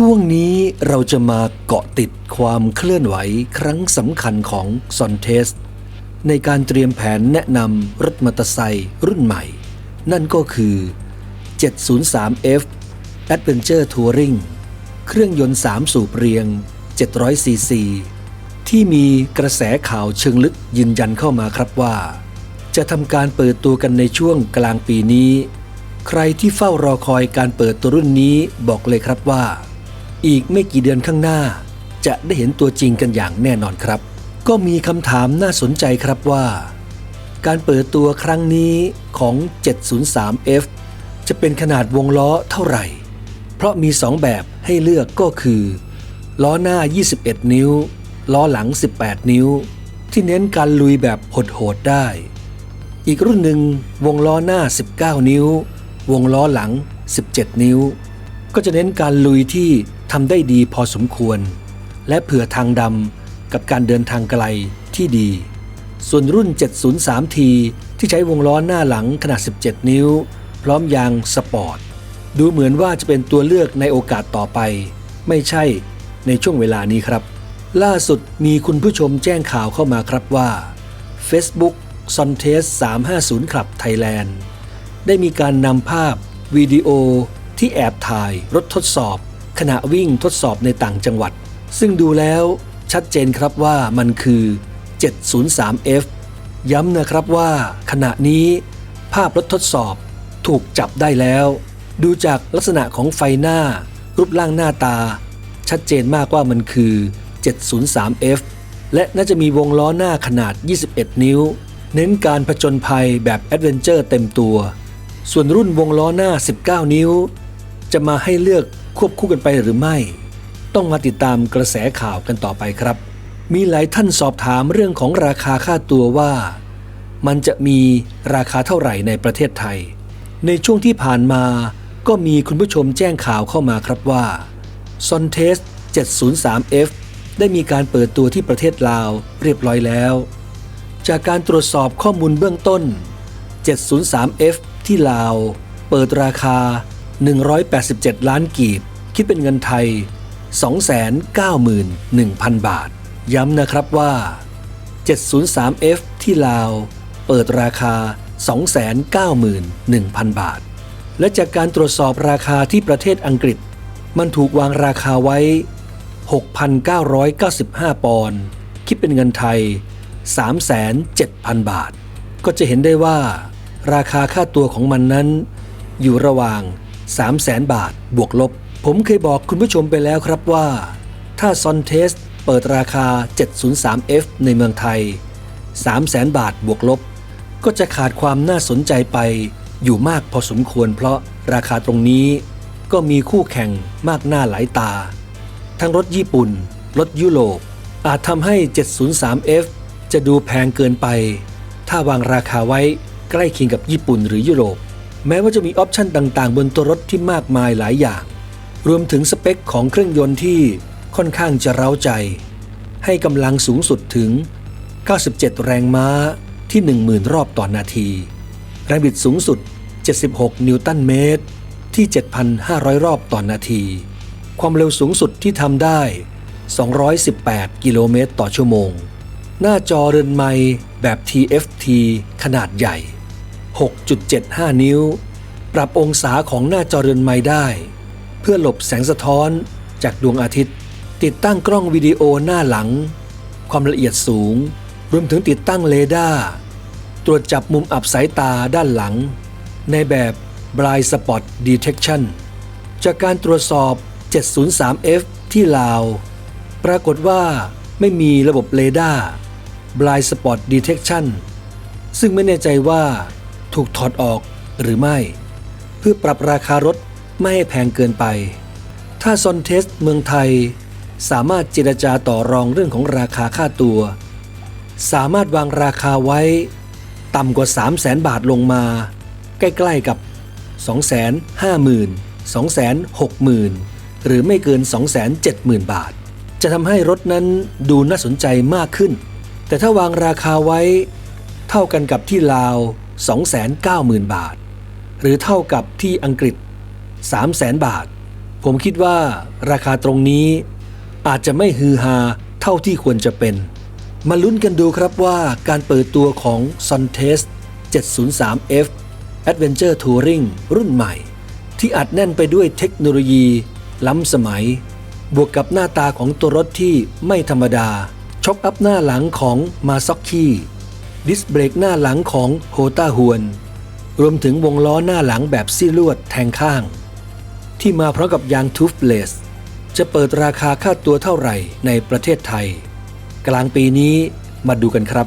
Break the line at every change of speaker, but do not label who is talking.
ช่วงนี้เราจะมาเกาะติดความเคลื่อนไหวครั้งสำคัญของซอนเทส ในการเตรียมแผนแนะนำรถมอเตอร์ไซค์รุ่นใหม่ นั่นก็คือ 703F Adventure Touring เครื่องยนต์ 3 สูบเรียง 700ซีซีที่มีกระแสข่าวเชิงลึกยืนยันเข้ามาครับว่า จะทำการเปิดตัวกันในช่วงกลางปีนี้ ใครที่เฝ้ารอคอยการเปิดตัวรุ่นนี้บอกเลยครับว่า อีกไม่กี่เดือนข้างหน้า จะได้เห็นตัวจริงกันอย่างแน่นอนครับ ก็มีคำถามน่าสนใจครับว่า การเปิดตัวครั้งนี้ของ 703F จะเป็นขนาดวงล้อเท่าไหร่ เพราะมี 2 แบบให้เลือกก็คือ ล้อหน้า 21 นิ้ว ล้อหลัง 18 นิ้ว ที่เน้นการลุยแบบโหดๆได้ อีกรุ่นหนึ่งวงล้อหน้า 19 นิ้ว วงล้อหลัง 17 นิ้ว ก็จะเน้นการลุยที่ ทำได้ดีพอสมควร และเผื่อทางดำกับการเดินทางไกลที่ดี ส่วนรุ่น 703T ที่ใช้วงล้อหน้าหลังขนาด 17 นิ้ว พร้อมยางสปอร์ต ดูเหมือนว่าจะเป็นตัวเลือกในโอกาสต่อไป ไม่ใช่ในช่วงเวลานี้ครับ ล่าสุดมีคุณผู้ชมแจ้งข่าวเข้ามาครับว่า Facebook s o n t e s 350 Club Thailand ได้มีการนำภาพวิดีโอที่แอบถ่ายรถทดสอบ ขณะวิ่งทดสอบในต่างจังหวัด ซึ่งดูแล้วชัดเจนครับว่ามันคือ 703F ย้ำนะครับว่าขณะนี้ภาพรถทดสอบถูกจับได้แล้ว ดูจากลักษณะของไฟหน้า รูปร่างหน้าตา ชัดเจนมากว่ามันคือ 703F และน่าจะมีวงล้อหน้าขนาด 21 นิ้ว เน้นการผจญภัยแบบแอดเวนเจอร์เต็มตัว ส่วนรุ่นวงล้อหน้า 19 นิ้ว จะมาให้เลือก ควบคู่กันไปหรือไม่ ต้องมาติดตามกระแสข่าวกันต่อไปครับ มีหลายท่านสอบถามเรื่องของราคาค่าตัวว่า มันจะมีราคาเท่าไหร่ในประเทศไทย ในช่วงที่ผ่านมาก็มีคุณผู้ชมแจ้งข่าวเข้ามาครับว่า s o n t e s 703F ได้มีการเปิดตัวที่ประเทศลาวเรียบร้อยแล้ว จากการตรวจสอบข้อมูลเบื้องต้น 703F ที่ลาว เปิดราคา 187 ล้านกีบ คิดเป็นเงินไทย 291,000 บาท ย้ำนะครับว่า 703F ที่ลาว เปิดราคา 291,000 บาท และจากการตรวจสอบราคาที่ประเทศอังกฤษ มันถูกวางราคาไว้ 6,995 ปอนด์คิดเป็นเงินไทย 3,700,000บาท ก็จะเห็นได้ว่า ราคาค่าตัวของมันนั้น อยู่ระหว่าง 300,000 บาท บวกลบ ผมเคยบอกคุณผู้ชมไปแล้วครับว่า ถ้าซอนเทสเปิดราคา 703F ในเมืองไทย 300,000 บาทบวกลบ ก็จะขาดความน่าสนใจไปอยู่มากพอสมควรเพราะราคาตรงนี้ก็มีคู่แข่งมากหน้าหลายตา ทั้งรถญี่ปุ่น รถยุโรป อาจทำให้ 703F จะดูแพงเกินไป ถ้าวางราคาไว้ใกล้เคียงกับญี่ปุ่นหรือยุโรป แม้ว่าจะมีออปชันต่างๆ บนตัวรถที่มากมายหลายอย่าง รวมถึงสเปคของเครื่องยนต์ที่ค่อนข้างจะเร้าใจ ให้กำลังสูงสุดถึง 97 แรงม้าที่ 10,000 รอบต่อนาที แรงบิดสูงสุด 76 นิวตันเมตร ที่ 7,500 รอบต่อนาที ความเร็วสูงสุดที่ทำได้ 218 กิโลเมตรต่อชั่วโมง หน้าจอเรือนไม้แบบ TFT ขนาดใหญ่ 6.75 นิ้ว ปรับองศาของหน้าจอเรือนไม้ได้ เพื่อหลบแสงสะท้อนจากดวงอาทิตย์ ติดตั้งกล้องวิดีโอหน้าหลัง ความละเอียดสูง รวมถึงติดตั้งเรดาร์ตรวจจับมุมอับสายตาด้านหลัง ในแบบ Blind Spot Detection จากการตรวจสอบ 703F ที่ลาว ปรากฏว่าไม่มีระบบเรดาร์ Blind Spot Detection ซึ่งไม่แน่ใจว่า ถูกถอดออกหรือไม่ เพื่อปรับราคารถไม่ให้แพงเกินไป ถ้าซอนเทสเมืองไทย สามารถเจรจาต่อรองเรื่องของราคาค่าตัว สามารถวางราคาไว้ ต่ำกว่า 3 0 0แสนบาทลงมา ใกล้ๆกับ 250,000 260,000 หรือไม่เกิน 270,000 บาท จะทำให้รถนั้นดูน่าสนใจมากขึ้น แต่ถ้าวางราคาไว้ เท่ากันกับที่ลาว 290,000 บาท หรือเท่ากับที่อังกฤษ 300,000 บาท ผมคิดว่าราคาตรงนี้อาจจะไม่ฮือฮาเท่าที่ควรจะเป็น มาลุ้นกันดูครับว่าการเปิดตัวของ s u n t e s t 703F Adventure Touring รุ่นใหม่ ที่อัดแน่นไปด้วยเทคโนโลยี ล้ำสมัย บวกกับหน้าตาของตัวรถที่ไม่ธรรมดาช็อคอัพหน้าหลังของมาซ็อกคี ดิสเบรกหน้าหลังของโฮต้าฮวน รวมถึงวงล้อหน้าหลังแบบซี่ลวดแทงข้าง ที่มาพร้อมกับยางทูฟเลส จะเปิดราคาค่าตัวเท่าไหร่ในประเทศไทย กลางปีนี้มาดูกันครับ